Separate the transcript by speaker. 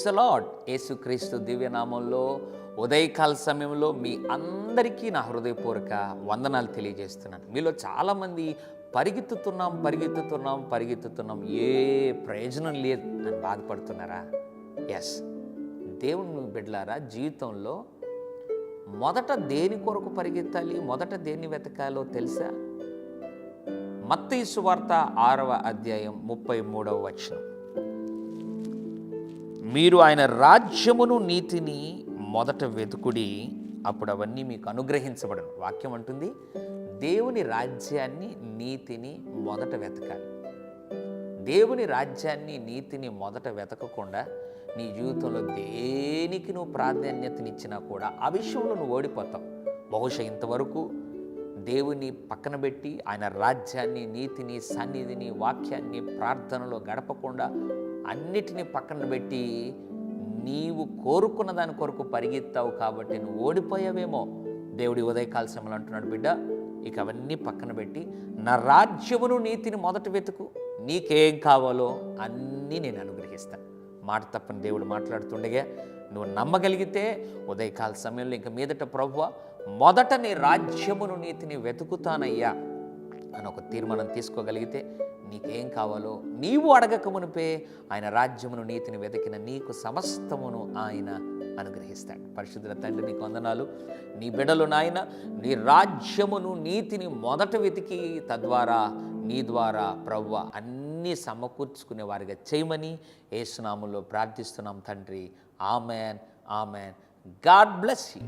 Speaker 1: Praise lord యేసుక్రీస్తు దివ్యనామంలో ఉదయకాల సమయంలో మీ అందరికీ నా హృదయపూర్వక వందనాలు తెలియజేస్తున్నాను. మీలో చాలామంది పరిగెత్తుతున్నాం పరిగెత్తుతున్నాం పరిగెత్తుతున్నాం. ఏ ప్రయోజనం లేదు అని బాధపడుతున్నారా? ఎస్ దేవుని బిడ్డలారా జీవితంలో మొదట దేని కొరకు పరిగెత్తాలి? మొదట దేన్ని వెతకాలో తెలుసా? మత్తయి సువార్త ఆరవ అధ్యాయం ముప్పై మూడవ వచనం. మీరు ఆయన రాజ్యమును నీతిని మొదట వెతుకుడి అప్పుడు అవన్నీ మీకు అనుగ్రహించబడను. వాక్యం అంటుంది దేవుని రాజ్యాన్ని నీతిని మొదట వెతకాలి. దేవుని రాజ్యాన్ని నీతిని మొదట వెతకకుండా నీ జీవితంలో దేనికి నువ్వు ప్రాధాన్యతనిచ్చినా కూడా ఆ విషయంలో నువ్వు ఓడిపోతావు. బహుశా ఇంతవరకు దేవుని పక్కన పెట్టి ఆయన రాజ్యాన్ని నీతిని సన్నిధిని వాక్యాన్ని ప్రార్థనలో గడపకుండా అన్నిటినీ పక్కన పెట్టి నీవు కోరుకున్న దాని కొరకు పరిగెత్తావు కాబట్టి నువ్వు ఓడిపోయావేమో. దేవుడి ఉదయకాల సమయంలో అంటున్నాడు బిడ్డ. ఇక అవన్నీ పక్కన పెట్టి నా రాజ్యమును నీతిని మొదట వెతుకు. నీకేం కావాలో అన్నీ నేను అనుగ్రహిస్తాను మాట తప్పని దేవుడు మాట్లాడుతుండగా నువ్వు నమ్మగలిగితే ఉదయకాల సమయంలో ఇంక మీదట ప్రభువ మొదట నీ రాజ్యమును నీతిని వెతుకుతానయ్యా. అని ఒక తీర్మానం తీసుకోగలిగితే నీకేం కావాలో నీవు అడగక మునిపే ఆయన రాజ్యమును నీతిని వెతికిన నీకు సమస్తమును ఆయన అనుగ్రహిస్తాడు. పరిశుద్ధుల తండ్రి నీకు వందనాలు. నీ బిడలు నాయన నీ రాజ్యమును నీతిని మొదట వెతికి తద్వారా నీ ద్వారా ప్రవ్వ అన్నీ సమకూర్చుకునే వారిగా చేయమని ఏసునాములో ప్రార్థిస్తున్నాం తండ్రి. Amen amen. God bless you.